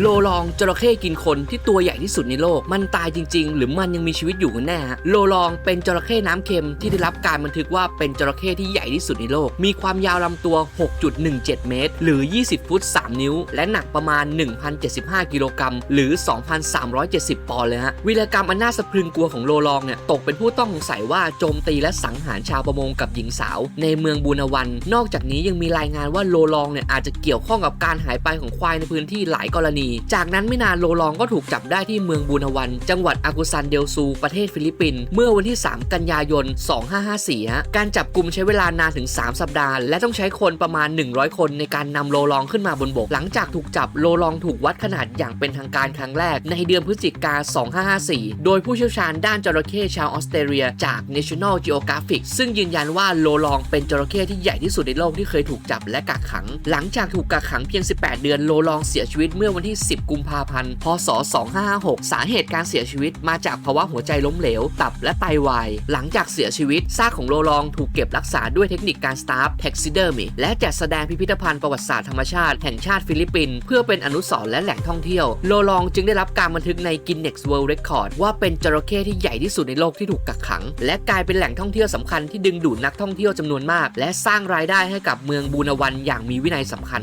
โลลองจระเข้กินคนที่ตัวใหญ่ที่สุดในโลก มันตายจริง ๆ หรือมันยังมีชีวิตอยู่กันแน่ฮะโลลองเป็นจระเข้น้ำเค็มที่ได้รับการบันทึกว่าเป็นจระเข้ที่ใหญ่ที่สุดในโลก มีความยาวลำตัว 6.17 เมตร หรือ 20 ฟุต 3 นิ้ว และหนักประมาณ 1,075 กิโลกรัมหรือ 2,370 ปอนด์เลยฮะวีรกรรมอันน่าสะพรึงกลัวของโลลองเนี่ยตกเป็นผู้ต้องสงสัยว่าโจมตีและสังหารชาวประมงกับหญิงสาว ในเมืองบูนาวัน นอกจากนี้ยังมีรายงานว่าโลลองเนี่ยอาจจะเกี่ยวข้องกับการหายไปของควายในพื้นที่หลายกรณีจากนั้นไม่นานโลลองก็ถูกจับได้ที่เมืองบูนาวัน จังหวัดอากุซันเดลซู ประเทศฟิลิปปินส์เมื่อวันที่ 3 กันยายน 2554ฮะการจับกลุ่มใช้เวลานานถึง 3 สัปดาห์ และต้องใช้คนประมาณ 100 คนในการนำโลลองขึ้นมาบนบก หลังจากถูกจับโลลองถูกวัดขนาดอย่างเป็นทางการครั้งแรก ในเดือนพฤศจิกา 2554 โดยผู้เชี่ยวชาญด้านจระเข้ชาวออสเตรเลีย จาก National Geographic ซึ่งยืนยันว่าโลลองเป็นจระเข้ที่ใหญ่ที่สุดในโลกที่เคยถูกจับและกักขัง หลังจากถูกกักขังเพียง 18 เดือนโลลองเสียชีวิตเมื่อวันที่10 กุมภาพันธ์ พศ 2556 สาเหตุการเสียชีวิตมาจากภาวะหัวใจล้มเหลว ตับและไตวาย หลังจากเสียชีวิตซากของโลลองถูกเก็บรักษาด้วยเทคนิคการสตาร์ฟเท็กซิเดอร์มีและจัดแสดงพิพิธภัณฑ์ประวัติศาสตร์ธรรมชาติแห่งชาติฟิลิปปินส์เพื่อเป็นอนุสรณ์และแหล่งท่องเที่ยว โลลองจึงได้รับการบันทึกใน Guinness World Record ว่าเป็นจระเข้ที่ใหญ่ที่สุดในโลกที่ถูกกักขัง และกลายเป็นแหล่งท่องเที่ยวสำคัญที่ดึงดูดนักท่องเที่ยวจำนวนมาก และสร้างรายได้ให้กับเมืองบูนาวันอย่างมีวินัยสำคัญ